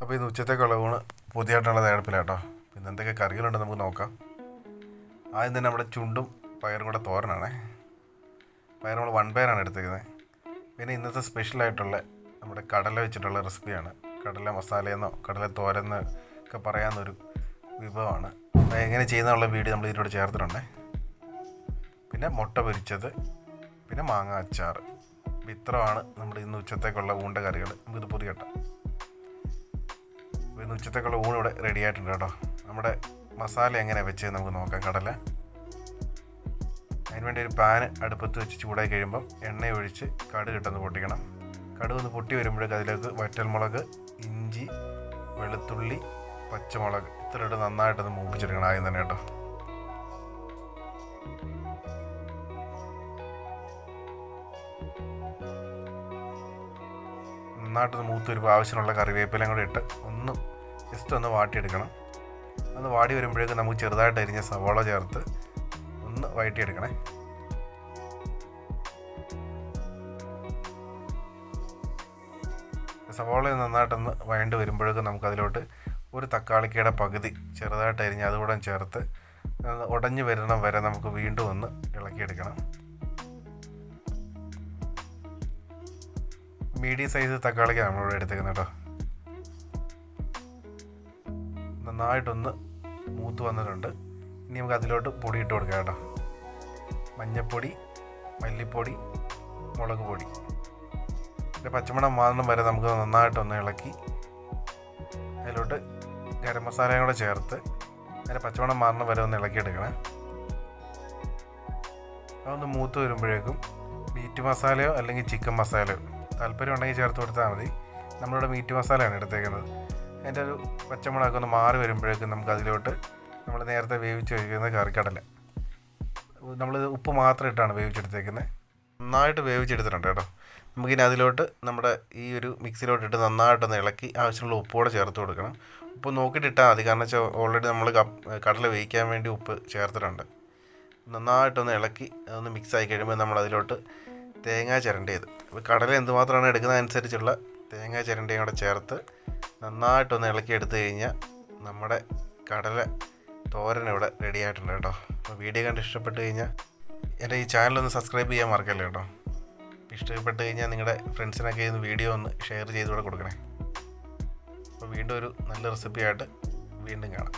അപ്പോൾ ഇന്ന് ഉച്ചത്തേക്കുള്ള ഊണ് പുതിയതായിട്ടുള്ള തയ്യാറെടുപ്പിലാട്ടോ പിന്നെ എന്തൊക്കെ കറികളുണ്ട് നമുക്ക് നോക്കാം. ആദ്യം തന്നെ നമ്മുടെ ചുണ്ടും പയറും കൂടെ തോരനാണേ. പയർ നമ്മൾ വൺ പയറാണ് എടുത്തേക്കുന്നത് പിന്നെ ഇന്നത്തെ സ്പെഷ്യലായിട്ടുള്ള നമ്മുടെ കടല വെച്ചിട്ടുള്ള റെസിപ്പിയാണ് കടല മസാലയെന്നോ കടല തോരെന്നോ ഒക്കെ പറയാവുന്നൊരു വിഭവമാണ്. അപ്പോൾ എങ്ങനെ ചെയ്യുന്നുള്ള വീഡിയോ നമ്മൾ ഇതിനോട് ചേർത്തിട്ടുണ്ടേ. പിന്നെ മുട്ട പൊരിച്ചത് പിന്നെ മാങ്ങ അച്ചാർ ഇത്രമാണ് നമ്മുടെ ഇന്ന് ഉച്ചത്തേക്കുള്ള ഊണ്ട കറികൾ നമുക്കിത് പൊതിയട്ടാം ഇന്ന് ഉച്ചത്തേക്കുള്ള ഊണ് ഇവിടെ റെഡി ആയിട്ടുണ്ട് കേട്ടോ. നമ്മുടെ മസാല എങ്ങനെ വെച്ചത് നമുക്ക് നോക്കാം കടല. അതിന് വേണ്ടി ഒരു പാന് അടുപ്പത്ത് വെച്ച് ചൂടായി കഴിയുമ്പം എണ്ണ ഒഴിച്ച് കടുക് ഇട്ടൊന്ന് പൊട്ടിക്കണം. കടുക് ഒന്ന് പൊട്ടി വരുമ്പോഴേക്ക് അതിലേക്ക് വറ്റൽമുളക് ഇഞ്ചി വെളുത്തുള്ളി പച്ചമുളക് ഇത്ര ഇട്ട് നന്നായിട്ടൊന്ന് മൂപ്പിച്ചെടുക്കണം ആദ്യം തന്നെ കേട്ടോ. നന്നായിട്ടൊന്ന് മൂത്ത് വരുമ്പോൾ ആവശ്യമുള്ള കറിവേപ്പിലയും കൂടെ ഇട്ട് ഒന്ന് ജസ്റ്റ് ഒന്ന് വാട്ടിയെടുക്കണം. ഒന്ന് വാടി വരുമ്പോഴേക്കും നമുക്ക് ചെറുതായിട്ട് അരിഞ്ഞ സവാള ചേർത്ത് ഒന്ന് വഴറ്റിയെടുക്കണേ സവാള നന്നായിട്ടൊന്ന് വഴണ്ട് വരുമ്പോഴേക്കും നമുക്കതിലോട്ട് ഒരു തക്കാളിക്കയുടെ പകുതി ചെറുതായിട്ട് അരിഞ്ഞ് അതുകൂടെ ചേർത്ത് ഉടഞ്ഞു വരണം വരെ നമുക്ക് വീണ്ടും ഒന്ന് ഇളക്കിയെടുക്കണം. മീഡിയം സൈസ് തക്കാളിക്കാണ് നമ്മളിവിടെ എടുത്തേക്കുന്നത് കേട്ടോ. നന്നായിട്ടൊന്ന് മൂത്ത് വന്നിട്ടുണ്ട്. ഇനി നമുക്ക് അതിലോട്ട് പൊടി ഇട്ട് കൊടുക്കാം കേട്ടോ. മഞ്ഞൾപ്പൊടി മല്ലിപ്പൊടി മുളക് പൊടി. പിന്നെ പച്ചമണം മാറണം വരെ നമുക്ക് നന്നായിട്ടൊന്ന് ഇളക്കി അതിലോട്ട് ഗരം മസാലയും കൂടെ ചേർത്ത് അതിന്റെ പച്ചമണം മാറണം വരെ ഒന്ന് ഇളക്കിയെടുക്കണേ. അതൊന്ന് മൂത്ത് വരുമ്പോഴേക്കും മീറ്റ് മസാലയോ അല്ലെങ്കിൽ ചിക്കൻ മസാലയോ താല്പര്യം ഉണ്ടെങ്കിൽ ചേർത്ത് കൊടുത്താൽ മതി. നമ്മളിവിടെ മീറ്റ് മസാലയാണ് എടുത്തേക്കുന്നത്. അതിന്റെ ഒരു പച്ചമുളകൊക്കെ ഒന്ന് മാറി വരുമ്പോഴേക്കും നമുക്ക് അതിലോട്ട് നമ്മൾ നേരത്തെ വേവിച്ച് വയ്ക്കുന്ന കറിക്കടല. നമ്മൾ ഉപ്പ് മാത്രം ഇട്ടാണ് വേവിച്ചെടുത്തേക്കുന്നത് നന്നായിട്ട് വേവിച്ചെടുത്തിട്ടുണ്ട് കേട്ടോ. നമുക്കിനി അതിലോട്ട് നമ്മുടെ ഈ ഒരു മിക്സിയിലോട്ട് ഇട്ട് നന്നായിട്ടൊന്ന് ഇളക്കി ആവശ്യമുള്ള ഉപ്പോടെ ചേർത്ത് കൊടുക്കണം. ഉപ്പ് നോക്കിയിട്ട് ഇട്ടാൽ മതി. കാരണം വെച്ചാൽ ഓൾറെഡി നമ്മൾ കടല വേവിക്കാൻ വേണ്ടി ഉപ്പ് ചേർത്തിട്ടുണ്ട്. നന്നായിട്ടൊന്ന് ഇളക്കി അതൊന്ന് മിക്സ് ആയി കഴിയുമ്പോൾ നമ്മൾ അതിലോട്ട് തേങ്ങ ചിരണ്ടിയത്. അപ്പോൾ കടല എന്തുമാത്രമാണ് എടുക്കുന്നത് അനുസരിച്ചുള്ള തേങ്ങ ചിരണ്ടിയും കൂടെ ചേർത്ത് നന്നായിട്ടൊന്ന് ഇളക്കി എടുത്തു കഴിഞ്ഞാൽ നമ്മുടെ കടല തോരൻ ഇവിടെ റെഡി ആയിട്ടുണ്ട് കേട്ടോ. അപ്പോൾ വീഡിയോ കണ്ട് ഇഷ്ടപ്പെട്ട് കഴിഞ്ഞാൽ എന്റെ ഈ ചാനലൊന്ന് സബ്സ്ക്രൈബ് ചെയ്യാൻ മറക്കല്ലേ കേട്ടോ. ഇഷ്ടപ്പെട്ട് കഴിഞ്ഞാൽ നിങ്ങളുടെ ഫ്രണ്ട്സിനൊക്കെ ഇന്ന് വീഡിയോ ഒന്ന് ഷെയർ ചെയ്തുകൂടെ കൊടുക്കണേ. അപ്പോൾ വീണ്ടും ഒരു നല്ല റെസിപ്പിയായിട്ട് വീണ്ടും കാണാം.